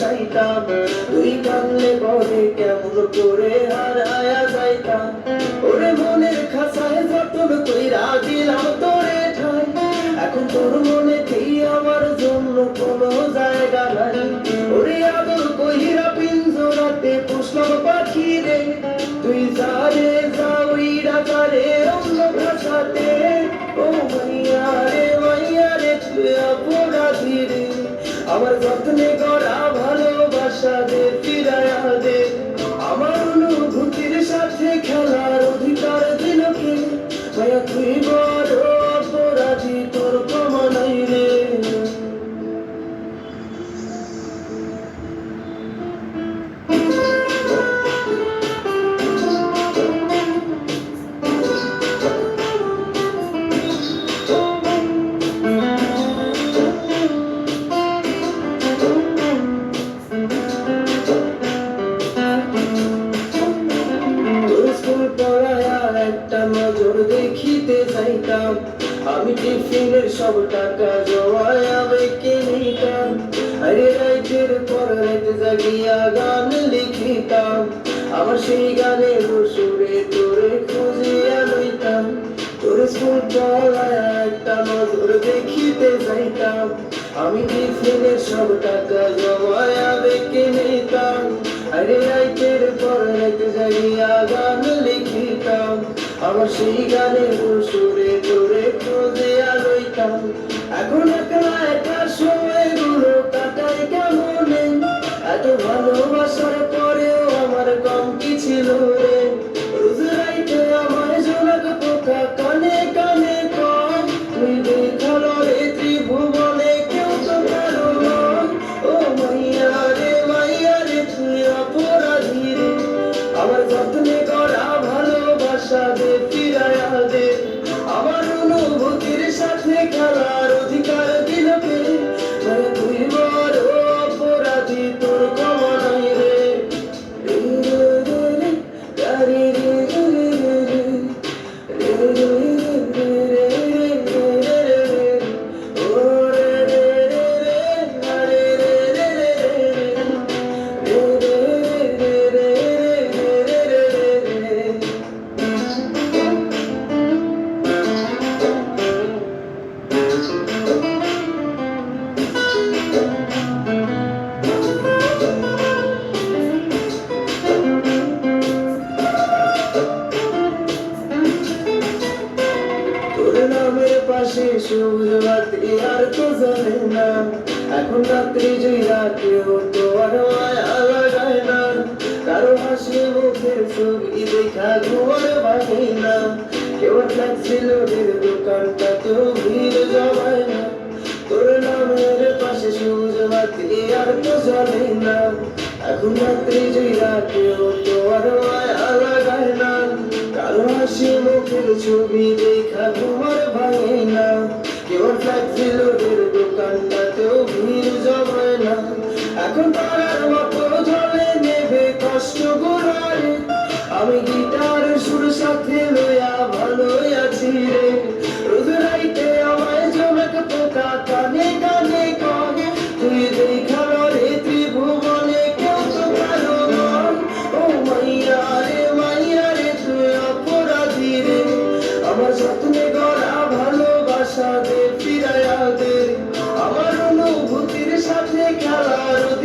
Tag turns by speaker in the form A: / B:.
A: দুঃখ তুই কানলে কেমন করে হারায়া যাইতাম। ওরে মনের খাসায় যতন তোরে ঠাই। এখন তোর মনে কি আমার জন্য কোনো জায়গা নাই। ওরে আদর কইরা পিঞ্জরাতে পুষলাম পাখি রে। তুই আমার যত্নে গড়া ভালোবাসা দে, ফিরায়া দে আমার অনুভূতির সাথে খেলার অধিকার দিনকে তুই বড় দেখিতে চাইতাম আমি টিফিনের সব টাকা জমায় আবেগে নিতাম। আরে রাইতের পর রাইতে জাগিয়া গান লিখিতাম, আমার সেই গানের সুরে তোরে খুঁজিয়া লইতাম। তোর স্কুল পড়ায়া একটা নজর দেখিতে চাইতাম আমি টিফিনের সব টাকা জমায় আবেগে নিতাম। আরে রাইতের পর রাইতে জাগিয়া গান লিখিতাম আমার সেই গানের সুরে তোরে খুঁজে লইতাম এখন একা একা সময়গুলো কাটাই কেমন? এত ভালোবাসার আর তো জানে না। এখন রাত্রি জয়রা কেউ তো আর মায়া লাগায় না। কারও হাসি মুখের ছবি দেখা ঘুমার ভাঙে না। কেউ ফ্লেক্সিল দোকানটা কেউ ভিড় জমায় না। তোর নামের পাশে সবুজ বাতি আর তো জ্বলে না। এখন রাত্রি জয়রা কেউ তো আর মায়া লাগায় না। কারও হাসি মুখের ছবি দেখা তোমার ভাঙে না। 실로 খেলার